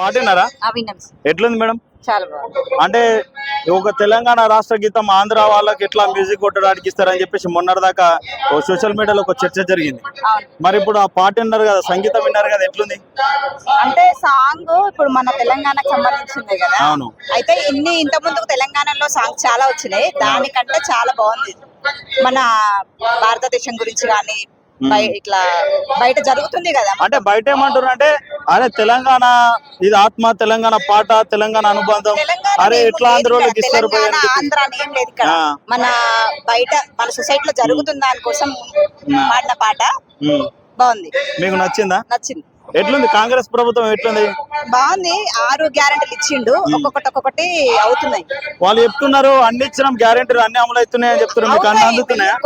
పాటినారా విన్నాం ఎట్లుంది మేడం? అంటే ఒక తెలంగాణ రాష్ట్ర గీతం ఆంధ్ర వాళ్ళకి ఎట్లా మ్యూజిక్ కొట్టడానికి ఇస్తారని చెప్పేసి మొన్నటిదాకా సోషల్ మీడియాలో ఒక చర్చ జరిగింది. మరి ఇప్పుడు ఆ పాట విన్నారు కదా సంగీతం విన్నారు కదా ఎట్లుంది? అంటే సాంగ్ ఇప్పుడు మన తెలంగాణకు సంబంధించిందే కదా. అవును. అయితే ఇన్ని ఇంత ముందుకు తెలంగాణలో సాంగ్ చాలా వచ్చినాయి. దానికంటే చాలా బాగుంది. మన భారతదేశం గురించి కానీ ఇట్లా బయట జరుగుతుంది కదా అంటే బయట ఏమంటారు అంటే అరే తెలంగాణ ఇది ఆత్మ తెలంగాణ పాట తెలంగాణ అనుబంధం అరే? ఎట్లా ఆంధ్ర వాళ్ళకి ఇస్తారు అని. ఆంధ్ర అని ఏం లేదు ఇక్కడ. మన బయట మన సొసైటీలో జరుగుతున్న దానికోసం పాడిన పాట. బాగుంది మీకు నచ్చిందా నచ్చింది ఎట్లుంది? కాంగ్రెస్ ప్రభుత్వం ఎట్లుంది? బాగుంది. ఆరు గ్యారెంటీలు ఇచ్చిండు. ఒక్కొక్కటి ఒక్కొక్కటి అవుతున్నాయి. వాళ్ళు చెప్తున్నారు అన్ని ఇచ్చినాం గ్యారెంటీ అన్ని అమలు అవుతున్నాయి అని చెప్తున్నారు. మీకు అన్ని. అందుతున్నాయా?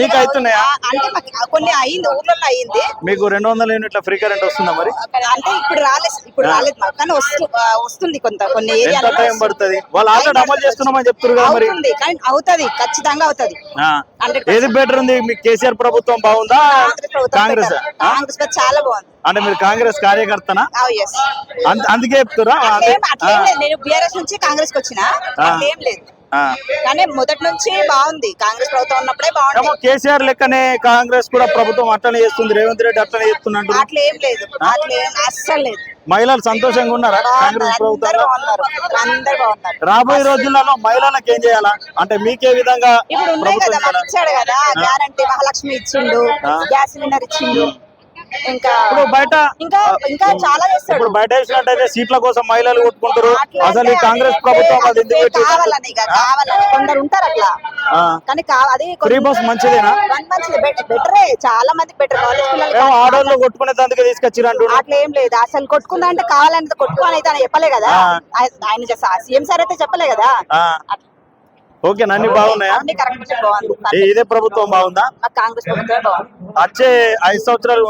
మీకు అవుతున్నాయా? అంటే మాకు కొన్ని అయింది ఊర్లలో అయింది. మీకు రెండు వందల యూనిట్ల ఫ్రీ కరెంట్ వస్తుందా మరి? అంటే ఇప్పుడు రాలేదు ఇప్పుడు రాలేదు మాకు కానీ వస్తు వస్తుంది కొంత కొన్ని ఎంత ఏరియాలో టైం పడుతుంది? వాళ్ళు ఆల్రెడీ అమలు చేస్తున్నామని చెప్తున్నారు కదా మరి. అవుతుంది కానీ అవుతుంది ఖచ్చితంగా అవుతుంది. ఏది బెటర్ ఉంది? మీకు కేసీఆర్ ప్రభుత్వం బాగుందా? కాంగ్రెస్ కాంగ్రెస్ చాలా బాగుంది. అంటే మీరు కాంగ్రెస్ కార్యకర్తనా? Oh, అందుకే చెప్తురా నేను బీఆర్ఎస్ నుంచి కాంగ్రెస్కి వచ్చిన అట్లేం లేదు. కానీ మొదటి నుంచి బాగుంది. కాంగ్రెస్ ప్రభుత్వం ఉన్నప్పుడే బాగుంది. కేసీఆర్ లెక్కనే కాంగ్రెస్ కూడా ప్రభుత్వం అట్లనే చేస్తుంది. రేవంత్ రెడ్డి అట్లనే చేస్తున్నట్టు అట్లేం లేదు. అస్సలు లేదు. మహిళలు సంతోషంగా ఉన్నారా కాంగ్రెస్ బాగున్నారు. రాబోయే రోజులలో మహిళలకు ఏం చేయాలా? అంటే మీకే విధంగా ఇప్పుడు ఉన్నాయి ప్రభుత్వం కదా? ఇచ్చాడు కదా గ్యారంటీ మహాలక్ష్మి ఇచ్చిండు. గ్యాస్ సిలిండర్ ఇచ్చిండు. ఇంకా బయట ఇంకా ఇంకా చాలా చేస్తాడు. ఇప్పుడు బయట వేసినట్టయితే సీట్ల కోసం మహిళలు కొట్టుకుంటారు అసలు కాంగ్రెస్ ప్రభుత్వం అది ఎందుకు? కావాలని కావాలని కొందరు ఉంటారు అట్లా. కానీ అది ఫ్రీ బస్ మంచిదేనా? మంచిది. బెటరే చాలా మంది బెటర్. కాలేజ్ పిల్లలు ఆడోళ్ళు కొట్టుకునే దానికి తీసుకొచ్చిరు అంటున్నారు అట్లా ఏం లేదు. అసలు కొట్టుకుందా అంటే కావాలంటే కొట్టుకోని అయితే చెప్పలే కదా. ఆయన- సీఎం సార్ అయితే చెప్పలే కదా. ఓకే అన్ని బాగున్నాయా? అన్ని కరెక్ట్ బాగుంది. ఇదే ప్రభుత్వం బాగుందా? కాంగ్రెస్ ప్రభుత్వమే బాగుంది. వచ్చే ఐదు సంవత్సరాలు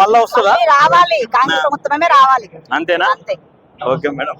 మళ్ళా వస్తుందా? రావాలి కాంగ్రెస్ ప్రభుత్వమే రావాలి. అంతేనా? అంతే. Okay madam.